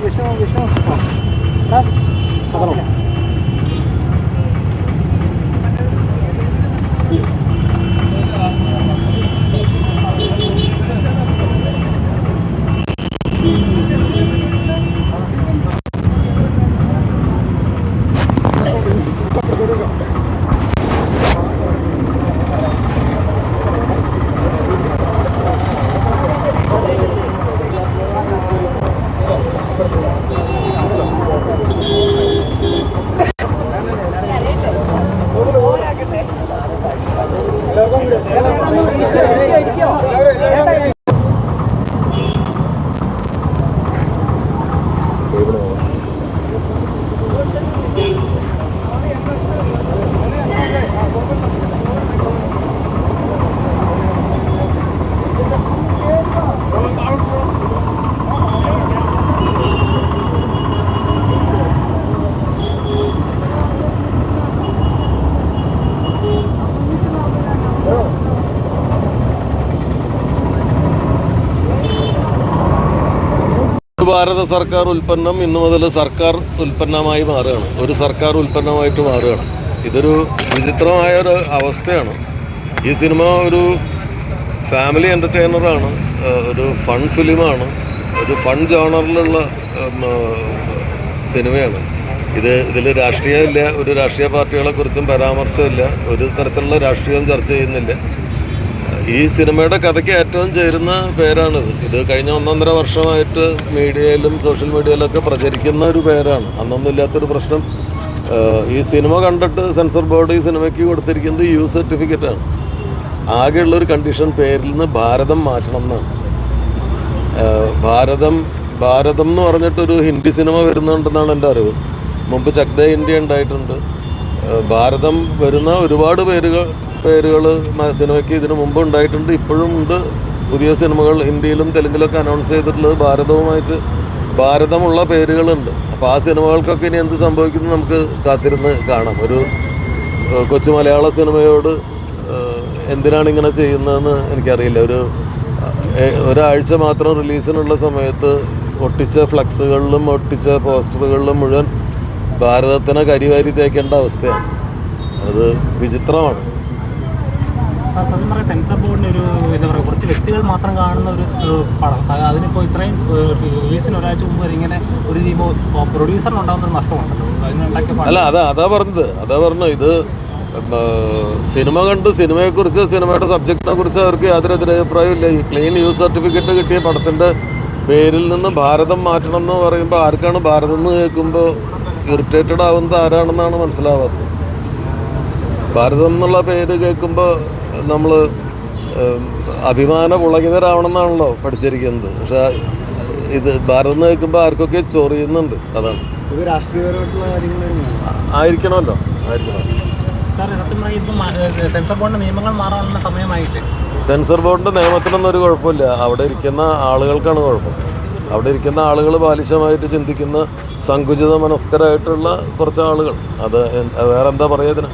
Vishnu, Vishnu. Sir, Pagano. Gracias. ഭാരത സർക്കാർ ഉൽപ്പന്നം ഇന്നു മുതൽ സർക്കാർ ഉൽപ്പന്നമായി മാറുകയാണ്. ഒരു സർക്കാർ ഉൽപ്പന്നമായിട്ട് മാറുകയാണ്. ഇതൊരു വിചിത്രമായ ഒരു അവസ്ഥയാണ്. ഈ സിനിമ ഒരു ഫാമിലി എന്റർടൈനറാണ് ഒരു ഫൺ ഫിലിമാണ് ഒരു ഫൺ ജോണറിലുള്ള സിനിമയാണ്. ഇത് ഇതിൽ രാഷ്ട്രീയമില്ല ഒരു രാഷ്ട്രീയ പാർട്ടികളെക്കുറിച്ചും പരാമർശമില്ല ഒരു തരത്തിലുള്ള രാഷ്ട്രീയവും ചർച്ച ചെയ്യുന്നില്ല. ഈ സിനിമയുടെ കഥയ്ക്ക് ഏറ്റവും ചേരുന്ന പേരാണിത്. ഇത് കഴിഞ്ഞ ഒന്നൊന്നര വർഷമായിട്ട് മീഡിയയിലും സോഷ്യൽ മീഡിയയിലൊക്കെ പ്രചരിക്കുന്ന ഒരു പേരാണ്. അന്നൊന്നും ഇല്ലാത്തൊരു പ്രശ്നം ഈ സിനിമ കണ്ടിട്ട് സെൻസർ ബോർഡ് ഈ സിനിമയ്ക്ക് കൊടുത്തിരിക്കുന്നത് യു സർട്ടിഫിക്കറ്റാണ്. ആകെയുള്ളൊരു കണ്ടീഷൻ പേരിൽ നിന്ന് ഭാരതം മാറ്റണം എന്നാണ്. ഭാരതം ഭാരതം എന്ന് പറഞ്ഞിട്ടൊരു ഹിന്ദി സിനിമ വരുന്നുണ്ടെന്നാണ് എന്റെ അറിവ്. മുമ്പ് ചക്ദ ഇന്ത്യ ഉണ്ടായിട്ടുണ്ട്. ഭാരതം വരുന്ന ഒരുപാട് പേരുകൾ പേരുകൾ സിനിമയ്ക്ക് ഇതിനു മുമ്പ് ഉണ്ടായിട്ടുണ്ട്. ഇപ്പോഴും ഉണ്ട്. പുതിയ സിനിമകൾ ഇന്ത്യയിലും തെലുങ്കിലൊക്കെ അനൗൺസ് ചെയ്തിട്ടുള്ളത് ഭാരതവുമായിട്ട് ഭാരതമുള്ള പേരുകളുണ്ട്. അപ്പോൾ ആ സിനിമകൾക്കൊക്കെ ഇനി എന്ത് സംഭവിക്കുന്നു നമുക്ക് കാത്തിരുന്ന് കാണാം. ഒരു കൊച്ചു മലയാള സിനിമയോട് എന്തിനാണ് ഇങ്ങനെ ചെയ്യുന്നതെന്ന് എനിക്കറിയില്ല. ഒരു ഒരാഴ്ച മാത്രം റിലീസിനുള്ള സമയത്ത് ഒട്ടിച്ച ഫ്ലക്സുകളിലും ഒട്ടിച്ച പോസ്റ്ററുകളിലും മുഴുവൻ ഭാരതത്തിനെ കരിവാരി തേക്കേണ്ട അവസ്ഥയാണ്. അത് വിചിത്രമാണ്. സത്യം പറയാം സെൻസർ ബോർഡിന് ഒരു എന്താ പറയുക കുറച്ച് വ്യക്തികൾ മാത്രം കാണുന്ന ഒരു പടം. അത് അതിനിപ്പോൾ ഇത്രയും റിലീസിന് ഒരാഴ്ച മുമ്പ് വരെ ഇങ്ങനെ ഒരു ഇപ്പോൾ പ്രൊഡ്യൂസറിന് ഉണ്ടാകുന്ന നഷ്ടമുണ്ടല്ലോ അല്ല അതാ അതാ പറഞ്ഞത്. അതാ പറഞ്ഞു ഇത് സിനിമ കണ്ട് സിനിമയെക്കുറിച്ച് സിനിമയുടെ സബ്ജക്റ്റിനെ കുറിച്ച് അവർക്ക് യാതൊരു അഭിപ്രായമില്ല ഈ ക്ലീൻ യൂസ് സർട്ടിഫിക്കറ്റ് കിട്ടിയ പടത്തിന്റെ പേരിൽ നിന്ന് ഭാരതം മാറ്റണം എന്ന് പറയുമ്പോൾ ആർക്കാണ് ഭാരതം എന്ന് കേൾക്കുമ്പോൾ ഇറിറ്റേറ്റഡ് ആവുന്നത് ആരാണെന്നാണ് മനസ്സിലാവാത്തത്? ഭാരതം എന്നുള്ള പേര് കേൾക്കുമ്പോൾ നമ്മൾ അഭിമാന പുളകിതരാവണമെന്നാണല്ലോ പഠിച്ചിരിക്കുന്നത്. പക്ഷേ ഇത് ഭാരതം എന്ന് കേൾക്കുമ്പോൾ ആർക്കൊക്കെ ചൊറിയുന്നുണ്ട് അതാണ്. ആയിരിക്കണമല്ലോ ആയിരിക്കണം. സെൻസർ ബോർഡിന്റെ നിയമങ്ങൾ മാറാനുള്ള സമയമായില്ലേ? സെൻസർ ബോർഡിന്റെ നിയമത്തിനൊന്നും ഒരു കുഴപ്പമില്ല. അവിടെ ഇരിക്കുന്ന ആളുകൾക്കാണ് കുഴപ്പം. അവിടെ ഇരിക്കുന്ന ആളുകൾ ബാലിശമായിട്ട് ചിന്തിക്കുന്ന സങ്കുചിത മനസ്കരായിട്ടുള്ള കുറച്ച് ആളുകൾ അത് വേറെന്താ വേറെ എന്താ പറയുക ഇതിന്?